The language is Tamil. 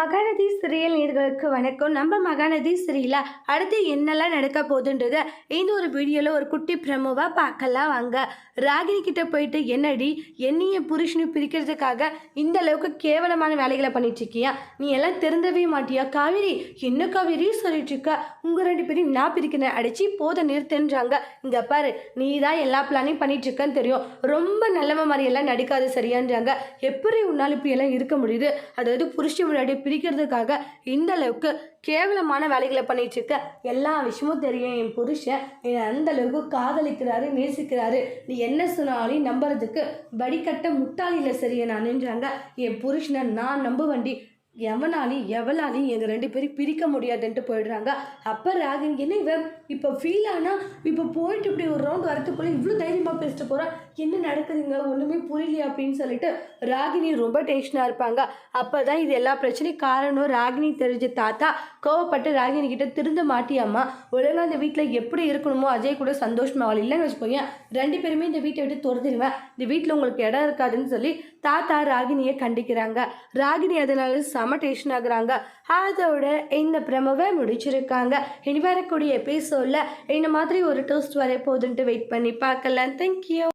மகாநதி சிறியல் நேர்களுக்கு வணக்கம். நம்ம மகாநதி சிறியில் அடுத்து என்னெல்லாம் நடக்க போகுதுன்றத இந்த ஒரு வீடியோவில் ஒரு குட்டி பிரமுவாக பார்க்கலாம் வாங்க. ராகினி கிட்ட போயிட்டு என்னடி என்னைய புருஷனு பிரிக்கிறதுக்காக இந்த அளவுக்கு கேவலமான வேலைகளை பண்ணிட்டு இருக்கியா? நீ எல்லாம் திறந்தவே மாட்டியா? காவேரி என்ன காவேரி சொல்லிட்டு இருக்க? உங்கள் ரெண்டு பேரும் நான் பிரிக்கிறேன். அடிச்சு போத நிறுத்துன்றாங்க. இங்கே பாரு நீ தான் எல்லா பிளானையும் பண்ணிட்டு இருக்கன்னு தெரியும். ரொம்ப நல்லவ மாதிரி எல்லாம் நடிக்காது சரியான்றாங்க. எப்படி உன்னால் இப்படி எல்லாம் இருக்க முடியுது? அதாவது புருஷன் முன்னாடி பிரிக்கிறதுக்காக இந்த அளவுக்கு கேவலமான வேலைகளை பண்ணிட்டு இருக்க எல்லா விஷயமும் தெரியும். என் புருஷன் என்னை அந்த அளவுக்கு காதலிக்கிறாரு நேசிக்கிறாரு. நீ என்ன சொன்னாலும் நம்புறதுக்கு வடிகட்ட முட்டாளில நான் நானுன்றாங்க என் புருஷனை நான் நம்ப வண்டி எவனாலையும் எவளாலையும் எங்கள் ரெண்டு பேரும் பிரிக்க முடியாதுன்ட்டு போயிடுறாங்க. அப்போ ராகினி என்ன இவன் இப்போ ஃபீல் ஆனால் இப்போ போயிட்டு இப்படி ஒரு ரவுண்ட் வரத்துக்குள்ளே இவ்வளோ தைரியமாக பேசிட்டு போகிறா என்ன நடக்குதுங்க? ஒன்றுமே புரியலையா அப்படின்னு சொல்லிட்டு ராகினி ரொம்ப டென்ஷனாக இருப்பாங்க. அப்போ தான் இது எல்லா பிரச்சனையும் காரணம் ராகினி தெரிஞ்ச தாத்தா. கோவப்பட்டு ராகினி கிட்ட திருந்த மாட்டியாம்மா. ஒழுங்காக இந்த வீட்டில் எப்படி இருக்கணுமோ அஜய் கூட சந்தோஷமாக இல்லைன்னு வச்சுக்கோங்க ரெண்டு பேருமே இந்த வீட்டை விட்டு துரத்திடுவேன். இந்த வீட்டில் உங்களுக்கு இடம் இருக்காதுன்னு சொல்லி தாத்தா ராகினியை கண்டிக்கிறாங்க. ராகினி அதனால சம டென்ஷன் ஆகுறாங்க. அதோட இந்த பிரமவை முடிச்சிருக்காங்க. இனி வரக்கூடிய எபிசோடில் இந்த மாதிரி ஒரு டோஸ்ட் வர போகுதுன்ட்டு வெயிட் பண்ணி பார்க்கலாம். தேங்க்யூ